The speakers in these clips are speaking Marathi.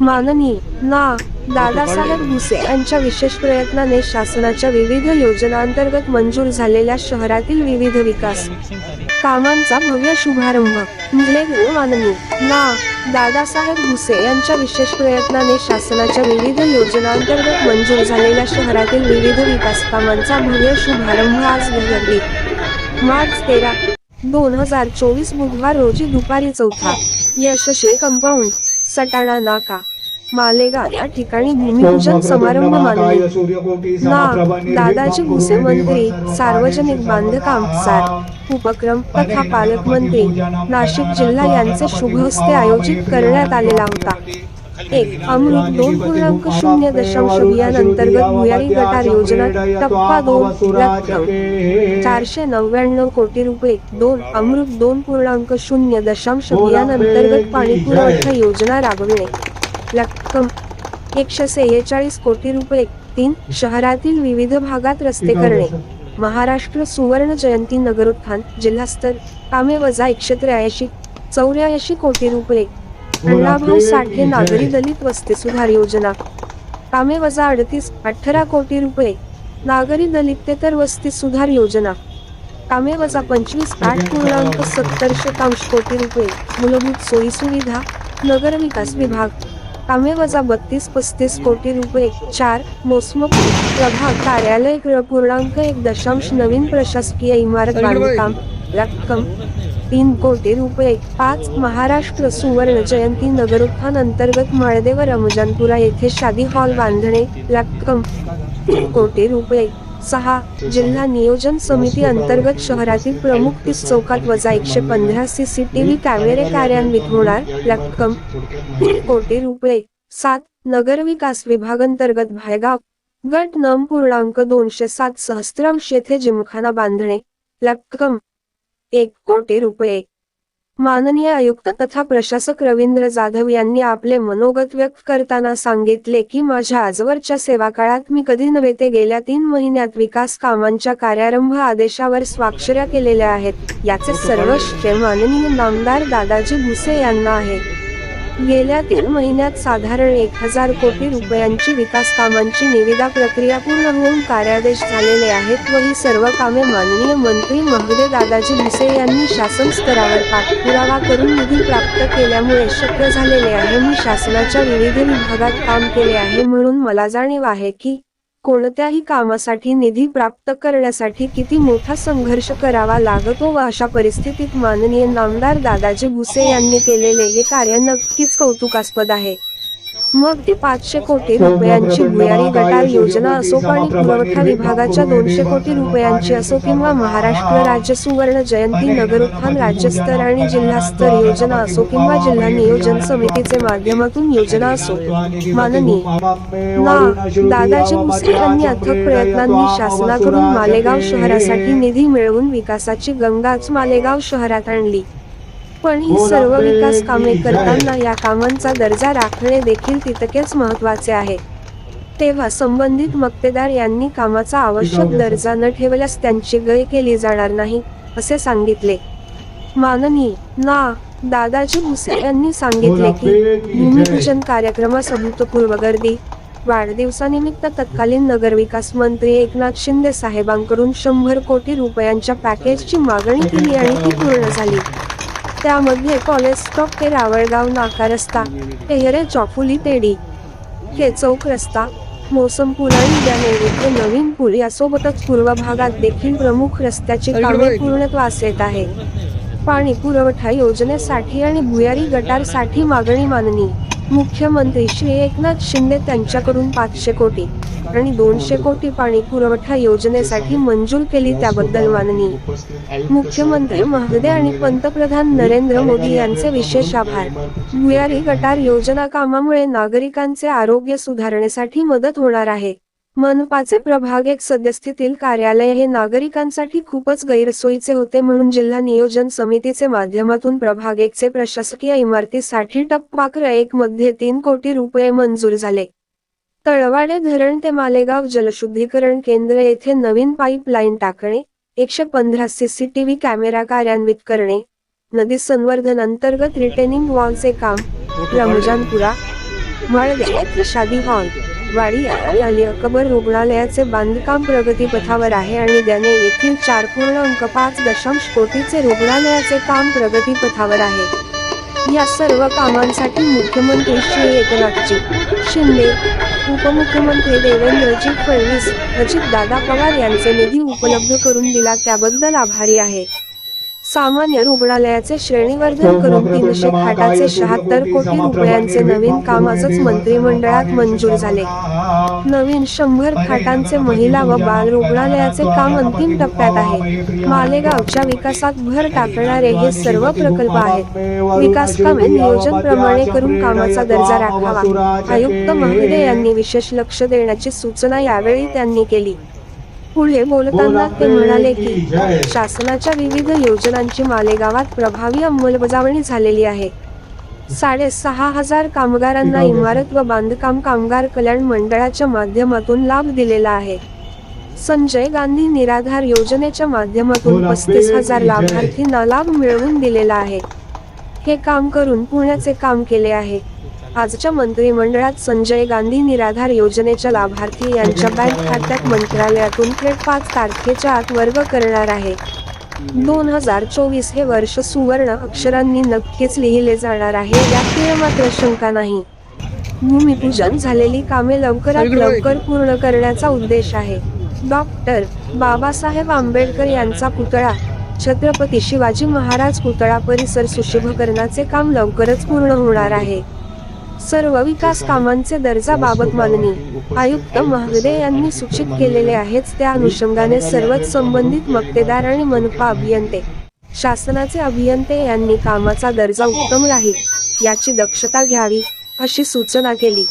माननीय ना दादासाहेब भुसे यांच्या विशेष प्रयत्नाने शासनाच्या विविध योजनांतर्गत मंजूर झालेल्या शहरातील विविध विकास कामांचा भव्य शुभारंभ. निलेगुरू माननीय ना दादासाहेब भुसे यांच्या विशेष प्रयत्नाने शासनाच्या विविध योजनांतर्गत मंजूर झालेल्या शहरातील विविध विकास कामांचा भव्य शुभारंभ आज घडली. मार्च तेरा दोन हजार चोवीस बुधवार रोजी दुपारी चौथा. यशस्वी कंपाऊंड सटाणा नाका. मालेगाव या ठिकाणी भूमिपूजन समारंभ मानले ना दादाजी भुसे मंत्री सार्वजनिक बांधकाम सार उपक्रम तथा पालकमंत्री नाशिक जिल्हा यांचे शुभ हस्ते आयोजित करण्यात आलेला होता. एक अमृत दोन पूर्णांक शून्य दशांश अभियान अंतर्गत भुयारी गटार योजना टप्पा दोन रक्कम चारशे नव्याण्णव कोटी रुपये दोन अमृत दोन पूर्णांक शून्य दशांश अभियान अंतर्गत पाणी पुरवठा योजना राबविणे. रक्कम एकशे सेहेचाळीस कोटी रुपये तीन शहरातील विविध भागात रस्ते करणे. महाराष्ट्र सुवर्ण जयंती नगरोत्थान जिल्हास्तर कामे वजा एकशे त्र्याऐंशी चौऱ्याऐंशी कोटी रुपये अण्णाभाऊ साठे नागरी दलित वस्ती सुधार योजना. कामे वजा अडतीस अठरा कोटी रुपये. नागरी दलितेतर वस्ती सुधार योजना. कामे वजा पंचवीस आठ पूर्णांक सत्तर शतांश कोटी रुपये. मूलभूत सोयी सुविधा नगर विकास विभाग. कामे वजा बत्तीस पस्तीस कोटी रुपये. चार मोसम प्रभाग कार्यालय पूर्णांक एक दशांश नवीन प्रशासकीय इमारत बांधकाम. रक्कम तीन कोटी रुपये. पाच महाराष्ट्र सुवर्ण जयंती नगरोत्थान अंतर्गत माळदेव रमजानपुरा येथे शादी हॉल बांधणे. रक्कम कोटी रुपये. सहा जिल्हा नियोजन समिती अंतर्गत शहरातील प्रमुख तीस चौकात वजा एकशे पंधरा सीसीटीव्ही कॅमेरे कार्यान्वित होणार. रक्कम कोटी रुपये. सात नगर विकास विभाग अंतर्गत भायगाव. गट नम पूर्णांक दोनशे सात सहस्त्रांश येथे जिमखाना बांधणे. रक्कम एक कोटी रुपये. माननीय आयुक्त तथा प्रशासक रवींद्र जाधव यांनी आपले मनोगत व्यक्त करताना सांगितले की माझ्या आजवरच्या सेवा काळात मी कधी नव्हे ते गेल्या तीन महिन्यात विकास कामांच्या कार्यारंभ आदेशावर स्वाक्षऱ्या केलेल्या आहेत. याचे सर्व श्रेय माननीय नामदार दादाजी भुसे यांना आहे. गेल्या तीन महिन्यात साधारण एक हजार कोटी रुपयांची विकास कामांची निविदा प्रक्रिया पूर्ण होऊन कार्यादेश झालेले आहेत व ही सर्व कामे माननीय मंत्री महोदय दादाजी भुसे यांनी शासन स्तरावर पाठपुरावा करून निधी प्राप्त केल्यामुळे शक्य झालेले आहे. मी शासनाच्या विविध विभागात काम केले आहे म्हणून मला जाणीव आहे की कोणत्याही कामासाठी निधी प्राप्त करण्यासाठी किती मोठा संघर्ष करावा लागतो व अशा परिस्थितीत माननीय नामदार दादाजी भुसे यांनी केलेले हे कार्य नक्कीच कौतुकास्पद आहे. मग ते पाचशे कोटी रुपयांची भुयारी गटार योजना असो पाणी पुरवठा विभागाच्या दोनशे कोटी रुपयांची असो किंवा महाराष्ट्र राज्य सुवर्ण जयंती नगरोत्थान राज्यस्तर आणि जिल्हास्तर योजना असो किंवा जिल्हा नियोजन समितीचे माध्यमातून योजना असो. माननीय ना दादाजी भुसे यांनी अथक प्रयत्नांनी शासनाकडून मालेगाव शहरासाठी निधी मिळवून विकासाची गंगाच मालेगाव शहरात आणली. पण ही सर्व विकास कामे करताना या कामांचा दर्जा राखणे देखील तितकेच महत्त्वाचे आहे. तेव्हा संबंधित मक्तेदार यांनी कामाचा आवश्यक दर्जा न ठेवल्यास त्यांची गय केली जाणार नाही असे सांगितले. माननीय ना दादाजी भुसे यांनी सांगितले की भूमिपूजन कार्यक्रमास अभूतपूर्व गर्दी वाढदिवसानिमित्त तत्कालीन नगरविकास मंत्री एकनाथ शिंदे साहेबांकडून शंभर कोटी रुपयांच्या पॅकेजची मागणी केली आणि ती पूर्ण झाली. त्यामध्ये कॉलेज स्टॉप ते रावळगाव नाका रस्ता टेहरे चौफुली तेडी के चौक रस्ता मोसमपूल आणि जानेरी ते नवीन पूल यासोबतच पूर्व भागात देखील प्रमुख रस्त्याची कामे पूर्णत्वास येत आहे पाणी पुरवठा योजनेसाठी आणि भुयारी गटारसाठी मागणी माननी मुख्यमंत्री श्री एकनाथ शिंदे त्यांच्याकडून पाचशे कोटी आणि दोनशे कोटी पाणी पुरवठा योजनेसाठी मंजूर केली त्याबद्दल माननीय मुख्यमंत्री महोदय आणि पंतप्रधान नरेंद्र मोदी यांचे विशेष आभार. भुयारी गटार योजना कामामुळे नागरिकांचे आरोग्य सुधारण्यासाठी मदत होणार आहे. मनपाचे प्रभाग एक सद्यस्थितील कार्यालय हे नागरिकांसाठी खूपच गैरसोयीचे होते म्हणून जिल्हा नियोजन समितीचे माध्यमातून प्रभाग एकचे प्रशासकीय इमारतीसाठी टप्पाकर एक मध्ये तीन कोटी रुपये मंजूर झाले. तळवाडे धरण ते मालेगाव जलशुद्धीकरण केंद्र येथे नवीन पाईपलाईन टाकणे एकशे पंधरा सीसीटीव्ही कॅमेरा कार्यान्वित करणे नदी संवर्धन अंतर्गत रिटेनिंग वॉलचे काम रमजानपुरा मळदे प्रसादी हॉल. वाडी आणि अकबर रुग्णालयाचे बांधकाम प्रगतीपथावर आहे आणि त्याने येथील चार पूर्णांक पाच दशांश कोटीचे रुग्णालयाचे काम प्रगतीपथावर आहे. या सर्व कामांसाठी मुख्यमंत्री श्री एकनाथजी शिंदे उपमुख्यमंत्री देवेंद्रजी फडणवीस अजितदादा पवार यांचे निधी उपलब्ध करून दिला त्याबद्दल आभारी आहे. सामान्य रुग्णालयाचे श्रेणीवर्धन करून तीनशे खाटाचे शहात्तर कोटी रुपयांचे नवीन काम आजच मंत्रिमंडळात मंजूर झाले. नवीन शंभर खाटांचे महिला व बाल रुग्णालयाचे काम अंतिम टप्प्यात आहे. मालेगावच्या विकासात भर टाकणारे हे सर्व प्रकल्प आहेत. विकास कामे नियोजन प्रमाणे करून कामाचा दर्जा राखावा. आयुक्त महाविदे यांनी विशेष लक्ष देण्याची सूचना यावेळी त्यांनी केली. पुढे बोलताना ते म्हणाले की शासनाच्या विविध योजनांची मालेगावात प्रभावी अंमलबजावणी झालेली आहे. साडेसहा हजार कामगारांना इमारत व बांधकाम कामगार कल्याण मंडळाच्या माध्यमातून लाभ दिलेला आहे. संजय गांधी निराधार योजनेच्या माध्यमातून पस्तीस हजार लाभार्थींना लाभ मिळवून दिलेला आहे. हे काम करून पुण्याचे काम केले आहे. आजच्या मंत्रिमंडळात संजय गांधी निराधार योजनेच्या लाभार्थी यांच्या बँक खात्यात मंत्रालयातून थेट पाच तारखेच्या आत वर्ग करणार आहे. दोन हजार चोवीस हे वर्ष सुवर्ण अक्षरांनी नक्कीच लिहिले जाणार आहे यात मात्र शंका नाही. भूमिपूजन झालेली कामे लवकरात लवकर पूर्ण करण्याचा उद्देश आहे. डॉक्टर बाबासाहेब आंबेडकर यांचा पुतळा छत्रपती शिवाजी महाराज पुतळा परिसर सुशोभीकरणाचे काम लवकरच पूर्ण होणार आहे. सर्व विकास कामांचे दर्जाबाबत मागणी. आयुक्त महाविदे यांनी सूचित केलेले आहेच त्या अनुषंगाने सर्वच संबंधित मक्तेदार आणि मनपा अभियंते. शासनाचे अभियंते यांनी कामाचा दर्जा उत्तम राहील याची दक्षता घ्यावी अशी सूचना केली.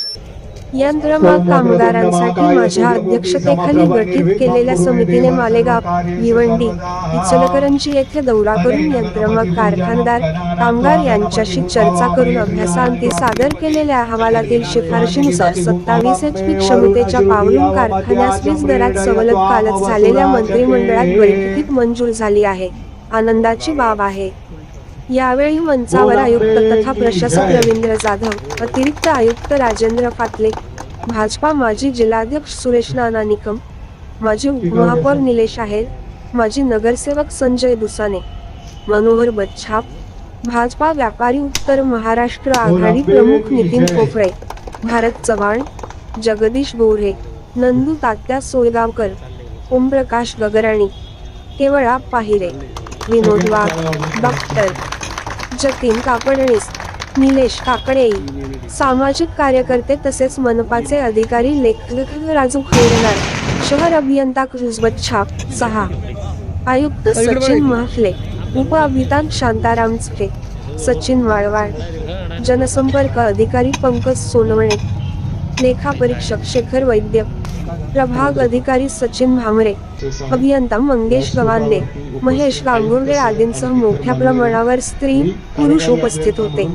यंत्रमाग कामगारांसाठी माझ्या अध्यक्षतेखाली गठीत केलेल्या समितीने मालेगाव भिवंडी इचलकरंजी येथे दौरा करून यंत्रमाग कारखानदार कामगार यांच्याशी चर्चा करून अभ्यासांती सादर केलेल्या अहवालातील शिफारशीनुसार सत्तावीस एच पी क्षमतेच्या पावलून कारखान्यास वीज दरात सवलत कालच झालेल्या मंत्रिमंडळात बैठकीत मंजूर झाली आहे. आनंदाची बाब आहे. यावेळी मंचावर आयुक्त तथा प्रशासक रवींद्र जाधव अतिरिक्त आयुक्त राजेंद्र फाटले भाजपा माजी जिल्हाध्यक्ष सुरेश नाना निकम माजी उपमहापौर निलेश आहेर माजी नगरसेवक संजय दुसाने मनोहर बच्छाप भाजपा व्यापारी उत्तर महाराष्ट्र आघाडी प्रमुख नितीन पोफळे भारत चव्हाण जगदीश बोरे नंदू तात्या सोयगावकर ओमप्रकाश गगराणी केवळा पाहिरे. विनोद वाघ डॉक्टर जतीन कापडणीस निलेश काकडे सामाजिक कार्यकर्ते तसेच मनपाचे अधिकारी लेखक राजू खैरनार शहर अभियंता क्रुजबत छाप सहा आयुक्त सचिन महफले उप अभितान शांताराम चुके सचिन वाळवाड जनसंपर्क अधिकारी पंकज सोनवणे लेखापरीक्षक शेखर वैद्य प्रभाग अधिकारी सचिन भामरे अभियंता मंगेश गवांदे महेश गांगुर्डे आदींसह मोठ्या प्रमाणावर स्त्री पुरुष उपस्थित होते.